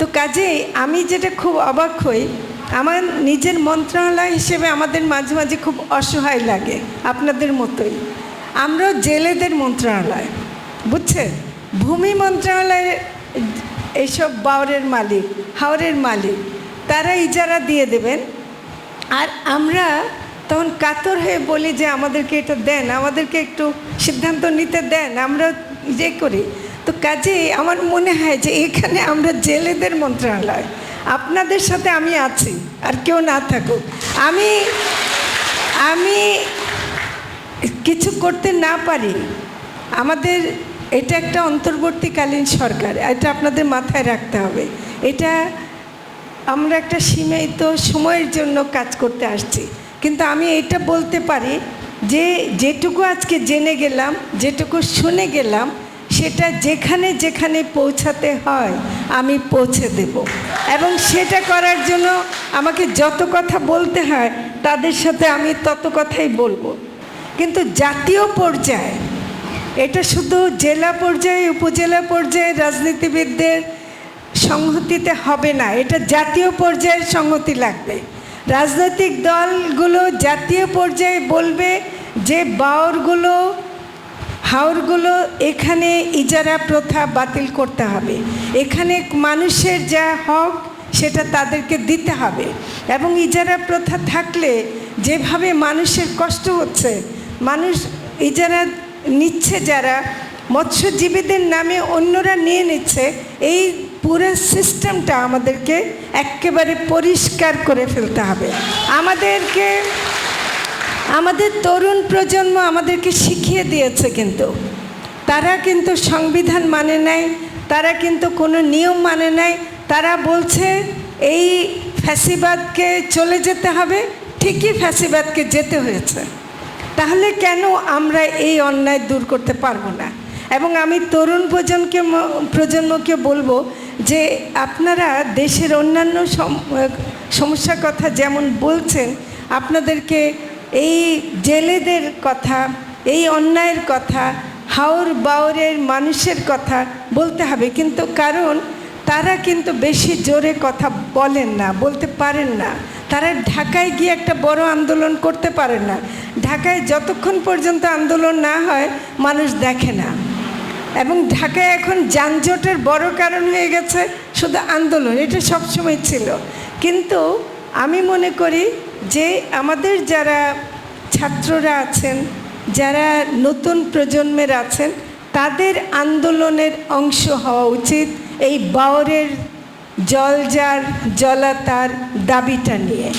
তো কাজেই আমি যেটা খুব অবাক হই, আমার নিজের মন্ত্রণালয় হিসেবে আমাদের মাঝে মাঝে খুব অসহায় লাগে, আপনাদের মতোই। আমরা জেলেদের মন্ত্রণালয়, বুঝছেন? ভূমি মন্ত্রণালয়ের এইসব বাউরের মালিক, হাওরের মালিক, তারা ইজারা দিয়ে দেবেন। আর আমরা তখন কাতর হয়ে বলি যে, আমাদেরকে এটা দেন, আমাদেরকে একটু সিদ্ধান্ত নিতে দেন আমরা যে করি। তো কাজেই আমার মনে হয় যে এখানে আমরা জেলেদের মন্ত্রণালয়। আপনাদের সাথে আমি আছি, আর কেউ না থাকুক। আমি আমি কিছু করতে না পারি। আমাদের, এটা একটা অন্তর্বর্তীকালীন সরকার, এটা আপনাদের মাথায় রাখতে হবে। এটা আমরা একটা সীমিত সময়ের জন্য কাজ করতে আসছি। কিন্তু আমি এটা বলতে পারি যে, যেটুকু আজকে জেনে গেলাম, যেটুকু শুনে গেলাম সেটা যেখানে যেখানে পৌঁছাতে হয়, আমি পৌঁছে দেব। এবং সেটা করার জন্য আমাকে যত কথা বলতে হয়, তাদের সাথে আমি তত কথাই বলব। কিন্তু জাতীয় পর্যায়ে, এটা শুধু জেলা পর্যায়ে, উপজেলা পর্যায়ে রাজনীতিবিদদের সংহতিতে হবে না, এটা জাতীয় পর্যায়ের সংহতি লাগবে। রাজনৈতিক দলগুলো জাতীয় পর্যায়ে বলবে যে বাওরগুলো হাওরগুলো এখানে ইজারা প্রথা বাতিল করতে হবে। এখানে মানুষের যা হক, সেটা তাদেরকে দিতে হবে। এবং ইজারা প্রথা থাকলে যেভাবে মানুষের কষ্ট হচ্ছে, মানুষ ইজারা নিচ্ছে যারা, মৎস্যজীবীদের নামে অন্যরা নিয়ে নিচ্ছে, এই পুরো সিস্টেমটা আমাদেরকে একেবারে পরিষ্কার করে ফেলতে হবে। আমাদেরকে আমাদের তরুণ প্রজন্ম আমাদেরকে শিখিয়ে দিয়েছে কিন্তু। তারা কিন্তু সংবিধান মানে নাই, তারা কিন্তু কোনো নিয়ম মানে নাই, তারা বলছে এই ফ্যাসিবাদকে চলে যেতে হবে, ঠিকই ফ্যাসিবাদকে যেতে হয়েছে। তাহলে কেন আমরা এই অন্যায় দূর করতে পারব না? এবং আমি তরুণ প্রজন্মকে প্রজন্মকে বলব যে আপনারা দেশের অন্যান্য সম- সমস্যার কথা যেমন বলছেন, আপনাদেরকে এই জেলেদের কথা, এই অন্যায়ের কথা, হাওর বাউরের মানুষের কথা বলতে হবে। কিন্তু কারণ, তারা কিন্তু বেশি জোরে কথা বলেন না, বলতে পারেন না। তারা ঢাকায় গিয়ে একটা বড় আন্দোলন করতে পারেন না। ঢাকায় যতক্ষণ পর্যন্ত আন্দোলন না হয়, মানুষ দেখে না। এবং ঢাকায় এখন যানজটের বড় কারণ হয়ে গেছে শুধু আন্দোলন, এটা সবসময় ছিল। কিন্তু আমি মনে করি যে আমাদের যারা ছাত্ররা আছেন, যারা নতুন প্রজন্মের আছেন, তাদের আন্দোলনের অংশ হওয়া উচিত এই বাওরের জলজার জলাতার দাবিটা নিয়ে।